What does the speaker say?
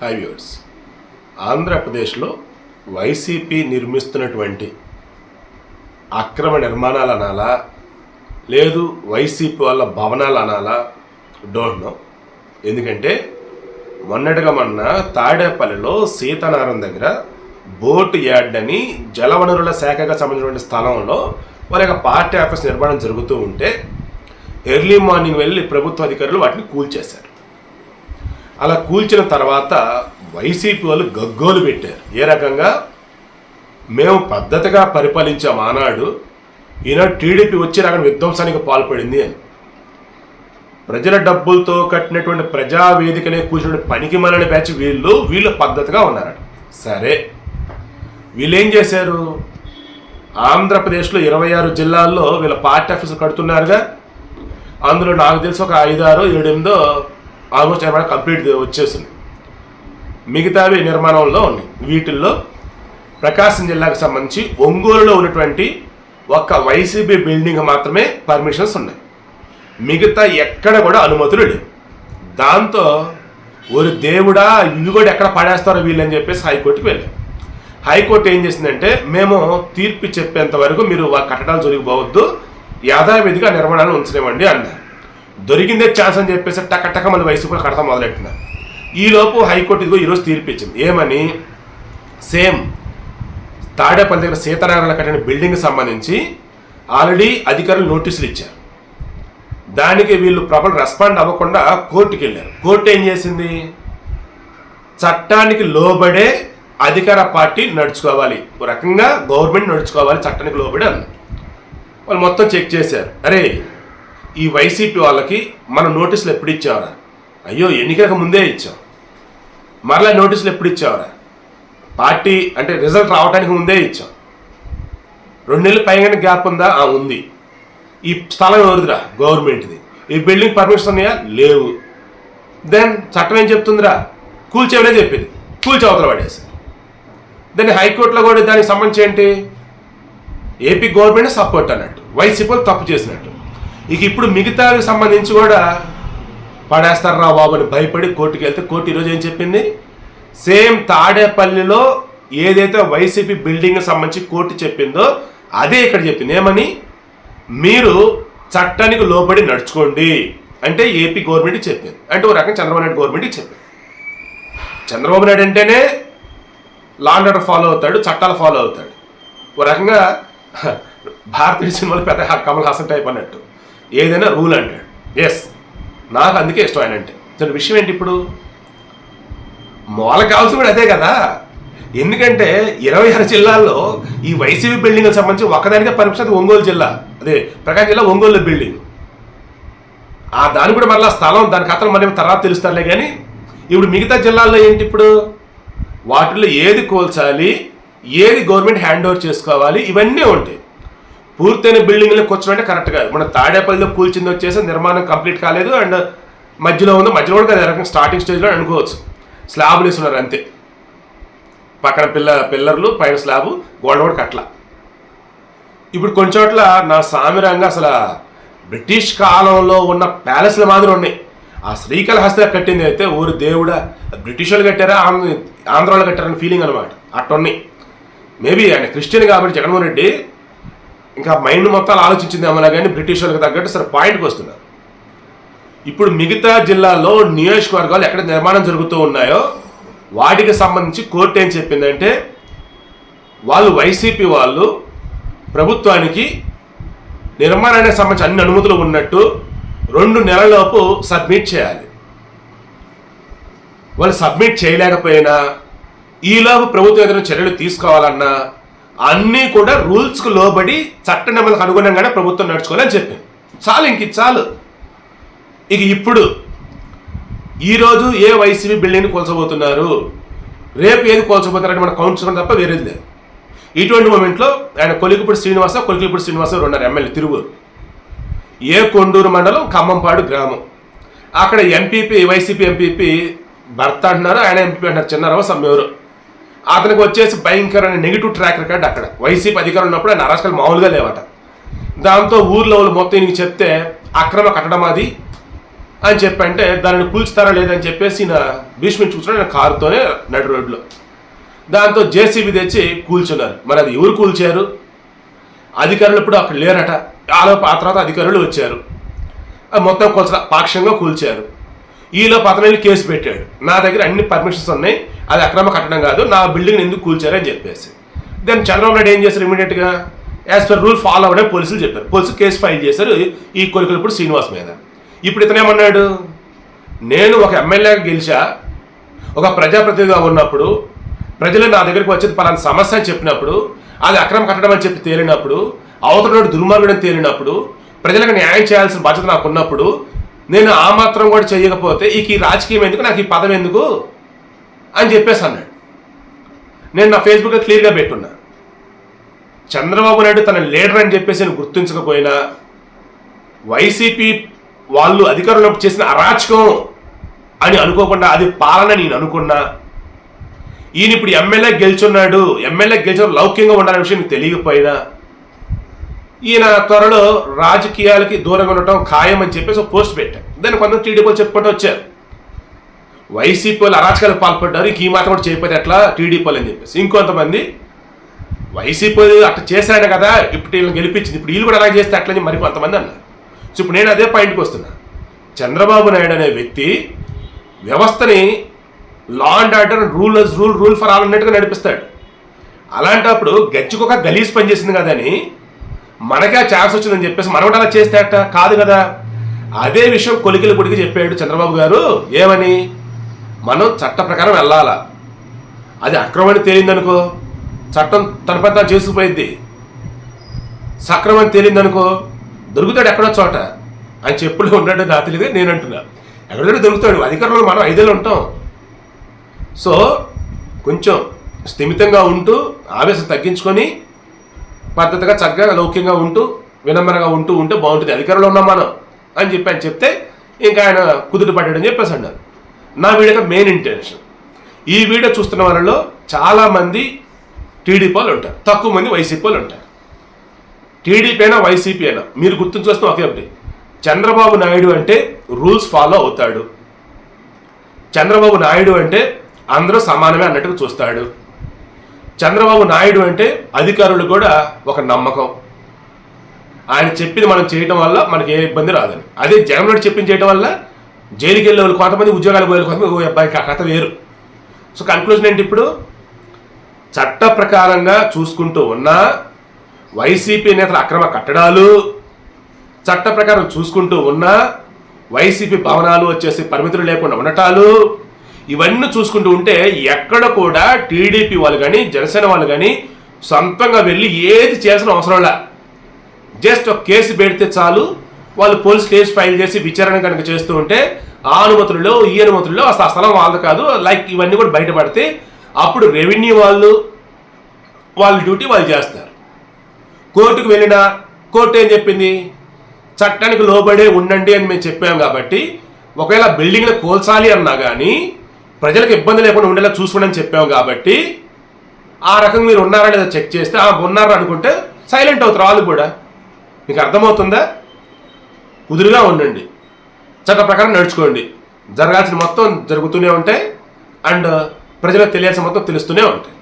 High viewers ఆంధ్రప్రదేశ్లో YCP నిర్మిస్తున్నటువంటి అక్రమ నిర్మాణాలు అనాలా లేదు వైసీపీ వాళ్ళ భవనాలు అనాలా డోంట్ నో ఎందుకంటే మొన్నటిగా మొన్న తాడేపల్లిలో సీతానారం దగ్గర బోట్ యార్డ్ అని జలవనరుల శాఖగా సంబంధించిన స్థలంలో వారి యొక్క పార్టీ ఆఫీస్ నిర్మాణం జరుగుతూ ఉంటే ఎర్లీ మార్నింగ్ వెళ్ళి ప్రభుత్వ అధికారులు వాటిని కూల్చేశారు. అలా కూల్చిన తర్వాత వైసీపీ వాళ్ళు గగ్గోలు పెట్టారు. ఏ రకంగా? మేము పద్ధతిగా పరిపాలించాం ఆనాడు. ఈనాడు టీడీపీ వచ్చి అక్కడ విధ్వంసానికి పాల్పడింది అని. ప్రజల డబ్బులతో కట్టినటువంటి ప్రజావేదికనే కూర్చున్న పనికి మనని బ్యాచ్ వీళ్ళు వీళ్ళు పద్ధతిగా ఉన్నారట. సరే. వీళ్ళేం చేశారు? ఆంధ్రప్రదేశ్లో ఇరవై ఆరు జిల్లాల్లో వీళ్ళ పార్టీ ఆఫీసులు కడుతున్నారుగా. అందులో నాకు తెలిసి ఒక ఐదారో ఏడెనిమిదో ఆల్మోస్ట్ ఏమైనా కంప్లీట్ వచ్చేసింది మిగతావి నిర్మాణంలో ఉన్నాయి. వీటిల్లో ప్రకాశం జిల్లాకు సంబంధించి ఒంగోలులో ఉన్నటువంటి ఒక్క వైసీపీ బిల్డింగ్ మాత్రమే పర్మిషన్స్ ఉన్నాయి. మిగతా ఎక్కడ కూడా అనుమతులు లేవు. దాంతో ఒక దేవుడా ఇవి కూడా ఎక్కడ పడేస్తారో వీళ్ళని చెప్పేసి హైకోర్టుకి వెళ్ళాం. హైకోర్టు ఏం చేసిందంటే మేము తీర్పు చెప్పేంత వరకు మీరు ఆ కట్టడాలు జరిగిపోవద్దు యాథావిధిగా నిర్మాణాలు ఉంచనివ్వండి అన్నారు. దొరికిందే ఛాన్స్ అని చెప్పేసి టక టక మన కూడా కడతా మొదలెట్టినారు ఈలోపు హైకోర్టు ఇదిగో ఈరోజు తీర్పు ఇచ్చింది ఏమని? సేమ్ తాడేపల్లి దగ్గర సీతారామల కట్టిన బిల్డింగ్ సంబంధించి ఆల్రెడీ అధికారులు నోటీసులు ఇచ్చారు. దానికి వీళ్ళు ప్రబల రెస్పాండ్ అవ్వకుండా కోర్టుకి వెళ్ళారు కోర్టు ఏం చేసింది? చట్టానికి లోబడే అధికార పార్టీ నడుచుకోవాలి. ఒక రకంగా గవర్నమెంట్ నడుచుకోవాలి చట్టానికి లోబడి అన్నారు వాళ్ళు మొత్తం చెక్ చేశారు. అరే ఈ వైసీపీ వాళ్ళకి మనం నోటీసులు ఎప్పుడు ఇచ్చావరా? అయ్యో ఎన్నికలకు ముందే ఇచ్చాం. మరలా నోటీసులు ఎప్పుడు ఇచ్చావరా? పార్టీ అంటే రిజల్ట్ రావడానికి ముందే ఇచ్చాం. రెండు నెలలు పైగానే గ్యాప్ ఉందా? ఆ ఉంది. ఈ స్థలం ఎవరిదిరా? గవర్నమెంట్ది. ఈ బిల్డింగ్ పర్మిషన్ ఉన్నాయా? లేవు. దెన్ చట్టం ఏం చెప్తుందిరా? కూల్చేవడే చెప్పింది. కూల్చి అవతల పడేసి. దాన్ని హైకోర్టులో కూడా దానికి సంబంధించి ఏంటి? ఏపీ గవర్నమెంట్ సపోర్ట్ అన్నట్టు. వైసీపీ తప్పు చేసినట్టు. ఇక ఇప్పుడు మిగతాకి సంబంధించి కూడా పడేస్తారా బాబు అని భయపడి కోర్టుకి వెళ్తే కోర్టు ఈరోజు ఏం చెప్పింది? సేమ్ తాడేపల్లిలో ఏదైతే వైసీపీ బిల్డింగ్ సంబంధించి కోర్టు చెప్పిందో అదే ఇక్కడ చెప్పింది. ఏమని? మీరు చట్టానికి లోబడి నడుచుకోండి అంటే ఏపీ గవర్నమెంట్ చెప్పింది. అంటే ఒక రకంగా చంద్రబాబు నాయుడు గవర్నమెంట్ చెప్పింది. చంద్రబాబు నాయుడు అంటేనే లా అండ్ ఆర్డర్ ఫాలో అవుతాడు చట్టాలు ఫాలో అవుతాడు. ఒక రకంగా భారతీయ సినిమాలో పెద్ద కమల్ హాసన్ టైప్ అన్నట్టు. ఏదైనా రూల్ అంటాడు. ఎస్ నాకు అందుకే ఇష్టం ఆయన అంటే. దాని విషయం ఏంటి ఇప్పుడు? మూల కావాల్సి కూడా అదే కదా. ఎందుకంటే ఇరవై ఆరు జిల్లాల్లో ఈ వైసీపీ బిల్డింగ్ సంబంధించి ఒకదానికే పర్మిషన్ ఒంగోలు జిల్లా. అదే ప్రకాశం జిల్లా ఒంగోలు బిల్డింగ్. ఆ దాని కూడా మళ్ళీ స్థలం దాని కథలు మనం తర్వాత తెలుస్తారులే కానీ ఇప్పుడు మిగతా జిల్లాల్లో ఏంటి ఇప్పుడు? వాటిల్లో ఏది కోల్చాలి ఏది గవర్నమెంట్ హ్యాండ్ ఓవర్ చేసుకోవాలి ఇవన్నీ ఉంటాయి. పూర్తయిన బిల్డింగ్లో కూర్చోమంటే కరెక్ట్ కాదు. మన తాడేపల్లిలో కూల్చింది వచ్చేసి నిర్మాణం కంప్లీట్ కాలేదు అండ్ మధ్యలో ఉంది మధ్యలో కూడా స్టార్టింగ్ స్టేజ్లో అనుకోవచ్చు. స్లాబ్లు వేస్తున్నారు అంతే. పక్కన పిల్ల పిల్లర్లు పైన స్లాబ్ గోడ కూడా కట్ల ఇప్పుడు కొన్ని చోట్ల నా సామిరంగా అసలు బ్రిటిష్ కాలంలో ఉన్న ప్యాలెస్ల మాదిరి ఉన్నాయి. ఆ శ్రీకాళహస్తి కట్టింది అయితే ఊరు దేవుడా బ్రిటిష్ వాళ్ళు కట్టారా ఆంధ్ర ఆంధ్ర వాళ్ళు కట్టారని ఫీలింగ్ అనమాట అట్టున్నాయి మేబీ ఆయన క్రిస్టియన్ కాబట్టి జగన్మోహన్ రెడ్డి ఇంకా మైండ్ మొత్తాలు ఆలోచించింది ఏమన్నా కానీ బ్రిటిష్ వాళ్ళకి తగ్గట్టు సరే పాయింట్కి వస్తున్నారు ఇప్పుడు మిగతా జిల్లాల్లో నియోజకవర్గాలు ఎక్కడ నిర్మాణం జరుగుతూ ఉన్నాయో వాటికి సంబంధించి కోర్టు ఏం చెప్పిందంటే వాళ్ళు వైసీపీ వాళ్ళు ప్రభుత్వానికి నిర్మాణానికి సంబంధించి అన్ని అనుమతులు ఉన్నట్టు రెండు నెలలలోపు సబ్మిట్ చేయాలి. వాళ్ళు సబ్మిట్ చేయలేకపోయినా ఈలోపు ప్రభుత్వం ఏదైనా చర్యలు తీసుకోవాలన్నా అన్నీ కూడా రూల్స్కు లోబడి చట్ట నిబంధనలకు అనుగుణంగానే ప్రభుత్వం నడుచుకోవాలని చెప్పింది చాలు ఇంక చాలు. ఇక ఇప్పుడు ఈరోజు ఏ వైసీపీ బిల్డింగ్ని కోల్చబోతున్నారు? రేపు ఏది కూల్చబోతున్నారంటే మనం కౌన్సిల్ తప్ప వేరేది లేదు. ఇటువంటి మూమెంట్లో ఆయన కొలికిపూడి శ్రీనివాస కొలికిపూడి శ్రీనివాస ఉన్నారు ఎమ్మెల్యే తిరువూరు. ఏ కొండూరు మండలం? ఖమ్మంపాడు గ్రామం. అక్కడ ఎంపీపీ వైసీపీ ఎంపీపీ భర్త అంటున్నారు ఆయన ఎంపీ అంటారు చిన్నారావు సమ్మెవరు అతనికి వచ్చేసి భయంకరమైన నెగిటివ్ ట్రాక్ రికార్డ్ అక్కడ. వైసీపీ అధికారం ఉన్నప్పుడు ఆయన అరాచకాలు మామూలుగా లేవట. దాంతో ఊర్లో వాళ్ళు మొత్తం ఈయనకి చెప్తే అక్రమ కట్టడం అది అని చెప్పంటే దానిని కూల్చుతారా లేదని చెప్పేసి నా భీష్మిని చూసుకుని కారుతోనే నడు రోడ్లో దాంతో జేసీబీ తెచ్చి కూల్చున్నారు. మరి అది ఎవరు కూల్చారు? అధికారులు ఇప్పుడు అక్కడ లేరట. ఆలోపు ఆ తర్వాత అధికారులు వచ్చారు. మొత్తం కొంచెం పాక్షంగా కూల్చారు. ఈలోపు అతను వెళ్ళి కేసు పెట్టాడు. నా దగ్గర అన్ని పర్మిషన్స్ ఉన్నాయి. అది అక్రమ కట్టడం కాదు. నా బిల్డింగ్ ఎందుకు కూల్చారని చెప్పేసి. దెన్ చంద్రబాబు నాయుడు ఏం చేశారు ఇమీడియట్గా యాజ్ పర్ రూల్ ఫాలో అవ్వడే పోలీసులు చెప్పారు. పోలీసులు కేసు ఫైల్ చేశారు ఈ కొలికలప్పుడు శ్రీనివాస్ మీద. ఇప్పుడు ఇతను ఏమన్నాడు? నేను ఒక ఎమ్మెల్యేగా గెలిచా ఒక ప్రజాప్రతినిధిగా ఉన్నప్పుడు ప్రజలు నా దగ్గరికి వచ్చేది పలానా సమస్య అని చెప్పినప్పుడు అది అక్రమ కట్టడం అని చెప్పి తేలినప్పుడు అవతల దుర్మార్గుడు అని తేలినప్పుడు ప్రజలకు న్యాయం చేయాల్సిన బాధ్యత నాకు ఉన్నప్పుడు నేను ఆ మాత్రం కూడా చేయకపోతే ఇక ఈ రాజకీయం ఎందుకు? నాకు ఈ పదం ఎందుకు? అని చెప్పేసి అన్నాడు. నేను నా ఫేస్బుక్లో క్లియర్గా పెట్టున్నా. చంద్రబాబు నాయుడు తన లీడర్ అని చెప్పేసి నేను గుర్తించకపోయినా వైసీపీ వాళ్ళు అధికారంలో చేసిన అరాచకం అని అనుకోకుండా అది పాలన నేను అనుకున్నా. ఈయన ఇప్పుడు ఎమ్మెల్యే గెలుచున్నాడు. ఎమ్మెల్యే గెలిచిన లౌక్యంగా ఉండాలనే విషయం తెలియకపోయినా ఈయన త్వరలో రాజకీయాలకి దూరంగా ఉండటం ఖాయం అని చెప్పేసి ఒక పోస్ట్ పెట్టారు. దాన్ని కొంత టీడీపీ చెప్పుకుంటూ వచ్చారు. వైసీపీ వాళ్ళు అరాచకాలకు పాల్పడ్డారు ఇంక ఈ మాత్రం కూడా చేయకపోతే అట్లా టీడీపీ వాళ్ళు అని చెప్పేసి. ఇంకొంతమంది వైసీపీ అట్లా చేశాడు కదా ఇప్పుడు వీళ్ళని గెలిపించింది ఇప్పుడు వీళ్ళు కూడా అలా చేస్తే అట్లని మరి కొంతమంది అన్నారు. సో ఇప్పుడు నేను అదే పాయింట్కి వస్తున్నా. చంద్రబాబు నాయుడు అనే వ్యక్తి వ్యవస్థని law and order rule rule rule for all అన్నట్టుగా నడిపిస్తాడు. అలాంటప్పుడు గచ్చుకొక గలీజ్ పనిచేసింది కదని మనకే ఛాన్స్ వచ్చిందని చెప్పేసి మనం కూడా అలా చేస్తే కాదు కదా. అదే విషయం కొలికిల గుడికి చెప్పాడు చంద్రబాబు గారు. ఏమని? మనం చట్ట ప్రకారం వెళ్ళాలా? అది అక్రమని తేలిందనుకో చట్టం తనపంతా చేసుకుపోయింది సక్రమని తేలిందనుకో దొరుకుతాడు ఎక్కడో చోట. అని చెప్పులు ఉన్నాడు నా తెలియదు నేను అంటున్నా. ఎక్కడో దొరుకుతాడు. అధికారంలో మనం ఐదేళ్ళు ఉంటాం. సో కొంచెం స్థిమితంగా ఉంటూ ఆవేశం తగ్గించుకొని పద్ధతిగా చక్కగా లౌక్యంగా ఉంటూ వినమ్రంగా ఉంటూ ఉంటే బాగుంటుంది. అధికారంలో ఉన్నాం మనం అని చెప్పి ఆయన చెప్తే ఇంకా ఆయన కుదుట పడ్డాడని చెప్పేసి అన్నారు. నా వీడియో మెయిన్ ఇంటెన్షన్ ఈ వీడియో చూస్తున్న వాళ్ళలో చాలామంది టీడీపీ వాళ్ళు ఉంటారు. తక్కువ మంది వైసీపీ వాళ్ళు ఉంటారు. టీడీపీ అయినా వైసీపీ అయినా మీరు గుర్తుంచుకొస్తే ఒకే ఒకటి. చంద్రబాబు నాయుడు అంటే రూల్స్ ఫాలో అవుతాడు. చంద్రబాబు నాయుడు అంటే అందరూ సమానమే అన్నట్టుగా చూస్తాడు. చంద్రబాబు నాయుడు అంటే అధికారులు కూడా ఒక నమ్మకం. ఆయన చెప్పింది మనం చేయడం వల్ల మనకి ఏ ఇబ్బంది రాదని. అదే జగన్ రెడ్డి చెప్పింది చేయడం వల్ల జైలుకి వెళ్ళే వాళ్ళు కొంతమంది ఉద్యోగాలు పోయే కొంతమంది ఓ అబ్బాయికి కథ వేరు. సో కన్క్లూజన్ ఏంటి ఇప్పుడు? చట్ట ప్రకారంగా చూసుకుంటూ ఉన్నా వైసీపీ నేతల అక్రమ కట్టడాలు చట్ట ప్రకారం చూసుకుంటూ ఉన్నా వైసీపీ భవనాలు వచ్చేసి పరిమితులు లేకుండా ఉండటాలు ఇవన్నీ చూసుకుంటూ ఉంటే ఎక్కడ కూడా టీడీపీ వాళ్ళు కానీ జనసేన వాళ్ళు కానీ సొంతంగా వెళ్ళి ఏది చేసిన అవసరం లే. జస్ట్ ఒక కేసు పెడితే చాలు. వాళ్ళు పోలీస్ కేసు ఫైల్ చేసి విచారణ కనుక చేస్తూ ఉంటే ఆ అనుమతుల్లో ఈ అనుమతుల్లో అసలు ఆ స్థలం వాళ్ళది కాదు. లైక్ ఇవన్నీ కూడా బయటపడితే అప్పుడు రెవెన్యూ వాళ్ళు వాళ్ళ డ్యూటీ వాళ్ళు చేస్తారు. కోర్టుకు వెళ్ళినా కోర్టు ఏం చెప్పింది? చట్టానికి లోబడే ఉండండి అని మేము చెప్పాం కాబట్టి ఒకవేళ బిల్డింగ్ని కోల్చాలి అన్నా కానీ ప్రజలకు ఇబ్బంది లేకుండా ఉండేలా చూసుకోండి అని చెప్పాం కాబట్టి ఆ రకంగా మీరు ఉన్నారా లేదా చెక్ చేస్తే ఆ ఉన్నారా అనుకుంటే సైలెంట్ అవుతారు వాళ్ళు కూడా. మీకు అర్థమవుతుందా? కుదురుగా ఉండండి. చట్ట ప్రకారం నడుచుకోండి. జరగాల్సిన మొత్తం జరుగుతూనే ఉంటాయి. అండ్ ప్రజలకు తెలియాల్సిన మొత్తం తెలుస్తూనే ఉంటాయి.